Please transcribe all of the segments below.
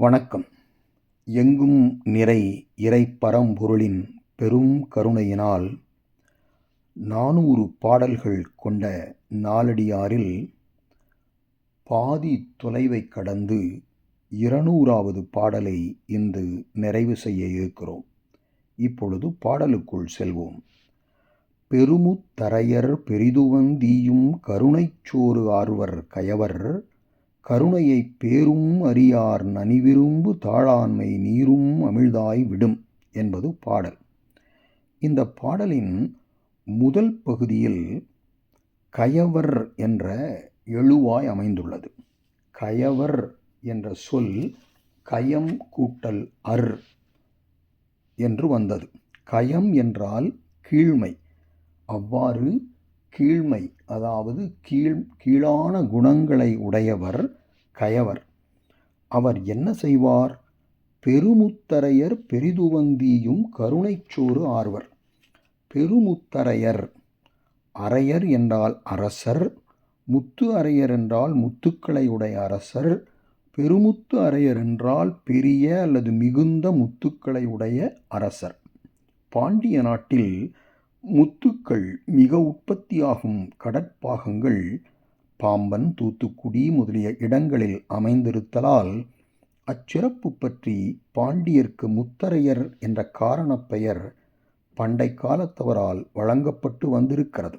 வணக்கம். எங்கும் நிறை இறைப்பரம்பொருளின் பெரும் கருணையினால் நானூறு பாடல்கள் கொண்ட நாலடியாரில் பாதி தொலைவை கடந்து இருநூறாவது பாடலை இன்று நிறைவு செய்ய இருக்கிறோம். இப்பொழுது பாடலுக்குள் செல்வோம். பெருமுத்தரையர் பெரிதுவந்தீயும் கருணைச்சோறு ஆர்வர் கயவர் கருணையைப் பேரும் அறியார் நனிவிரும்பு தாழாண்மை நீரும் அமிழ்தாய் விடும் என்பது பாடல். இந்த பாடலின் முதல் பகுதியில் கயவர் என்ற எழுவாய் அமைந்துள்ளது. கயவர் என்ற சொல் கயம் கூட்டல் அர் என்று வந்தது. கயம் என்றால் கீழ்மை. அவ்வாறு கீழ்மை அதாவது கீழ் கீழான குணங்களை உடையவர் கயவர். அவர் என்ன செய்வார்? பெருமுத்தரையர் பெரிதுவந்தியும் கருணைச்சோறு ஆர்வர் பெருமுத்தரையர் அரையர் என்றால் அரசர் முத்து அரையர் என்றால் முத்துக்களை உடைய அரசர் பெருமுத்து அரையர் என்றால் பெரிய அல்லது மிகுந்த முத்துக்களை உடைய அரசர். பாண்டிய நாட்டில் முத்துக்கள் மிக உற்பத்தியாகும் கடற்பாகங்கள் பாம்பன் தூத்துக்குடி முதலிய இடங்களில் அமைந்திருத்தலால் அச்சிறப்பு பற்றி பாண்டியர்க்கு முத்தரையர் என்ற காரணப் பெயர் பண்டை காலத்தவரால் வழங்கப்பட்டு வந்திருக்கிறது.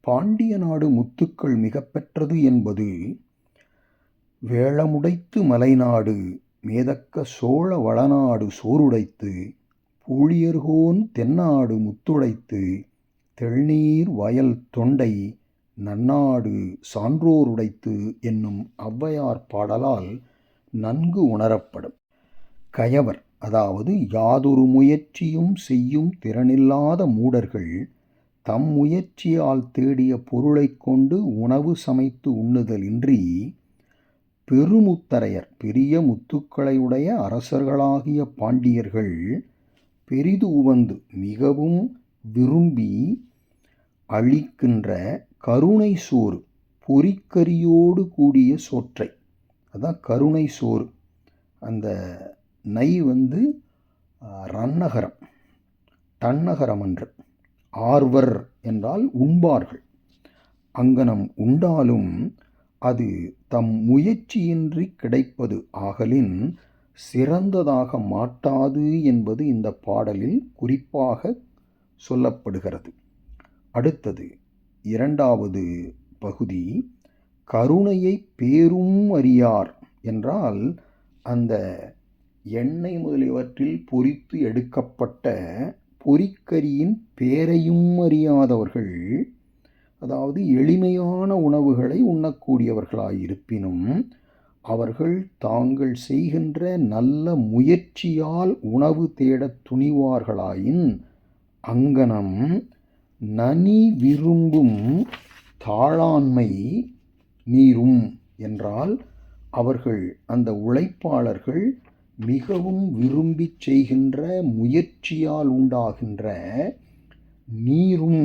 பாண்டிய நாடு முத்துக்கள் மிகப்பெற்றது என்பது வேளமுடைத்து மலைநாடு மேதக்க சோழ வளநாடு சோறுடைத்து பூழியர்கோன் தென்னாடு முத்துடைத்து தெள்நீர் வயல் தொண்டை நன்னாடு சான்றோருடைத்து என்னும் ஔவையார் பாடலால் நன்கு உணரப்படும். கயவர் அதாவது யாதொரு முயற்சியும் செய்யும் திறனில்லாத மூடர்கள் தம் முயற்சியால் தேடிய பொருளைக் கொண்டு உணவு சமைத்து உண்ணுதலின்றி பெருமுத்தரையர் பெரிய முத்துக்களையுடைய அரசர்களாகிய பாண்டியர்கள் பெரிது உவந்து மிகவும் விரும்பி அளிக்கின்ற கருணை சோறு பொறிக்கரியோடு கூடிய சோற்றை. அதுதான் கருணை சோறு. அந்த நை வந்து ரன்னகரம். தன்னகரம் என்று. ஆர்வர் என்றால் உண்பார்கள். அங்கனம் உண்டாலும் அது தம் முயற்சியின்றி கிடைப்பது ஆகலின் சிறந்ததாக மாட்டாது என்பது இந்த பாடலில் குறிப்பாக சொல்லப்படுகிறது. அடுத்தது இரண்டாவது பகுதி கருணையை பேரும் அறியார் என்றால் அந்த எண்ணெய் முதலியவற்றில் பொறித்து எடுக்கப்பட்ட பொறிக்கரியின் பேரையும் அறியாதவர்கள் அதாவது எளிமையான உணவுகளை உண்ணக்கூடியவர்களாயிருப்பினும் அவர்கள் தாங்கள் செய்கின்ற நல்ல முயற்சியால் உணவு தேடத் துணிவார்களாயின் அங்கனம் நனி விரும்பும் தாழாண்மை நீரும் என்றால் அவர்கள் அந்த உழைப்பாளர்கள் மிகவும் விரும்பி செய்கின்ற முயற்சியால் உண்டாகின்ற நீரும்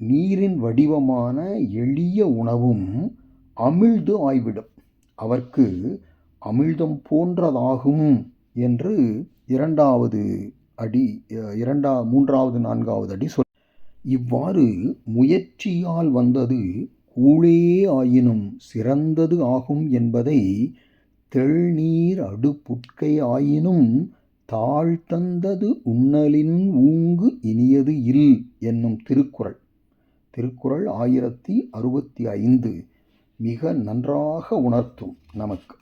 நீரின் வடிவமான எளிய உணவும் அமிழ்ந்து ஆய்விடும். அவர்க்கு அமிழ்தம் போன்றதாகும் என்று இரண்டாவது அடி இரண்டா மூன்றாவது நான்காவது அடி சொல். இவ்வாறு முயற்சியால் வந்தது கூழே ஆயினும் சிறந்தது ஆகும் என்பதை தெள்நீர் அடுப்புட்கை ஆயினும் தாழ்த்தந்தது உண்ணலின் ஊங்கு இனியது இல் என்னும் திருக்குறள். திருக்குறள் ஆயிரத்தி அறுபத்தி ஐந்து. மிக நன்றாக உணர்த்தும் நமக்கு.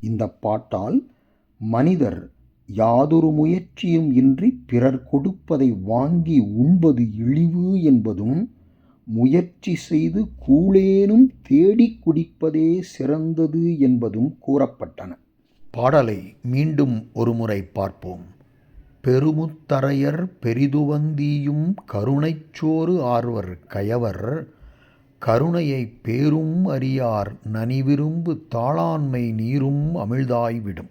இந்த பாட்டால் மனிதர் யாதொரு முயற்சியும் இன்றி பிறர் கொடுப்பதை வாங்கி உண்பது இழிவு என்பதும் முயற்சி செய்து கூழேனும் தேடிக் குடிப்பதே சிறந்தது என்பதும் கூறப்பட்டன. பாடலை மீண்டும் ஒருமுறை பார்ப்போம். பெருமுத்தரையர் பெரிதுவந்தீயும் கருணைச்சோறு ஆர்வர் கயவர் கருணையைப் பேரும் அறியார் நனிவிரும்பு தாளாண்மை நீரும் அமிழ்தாய் விடும்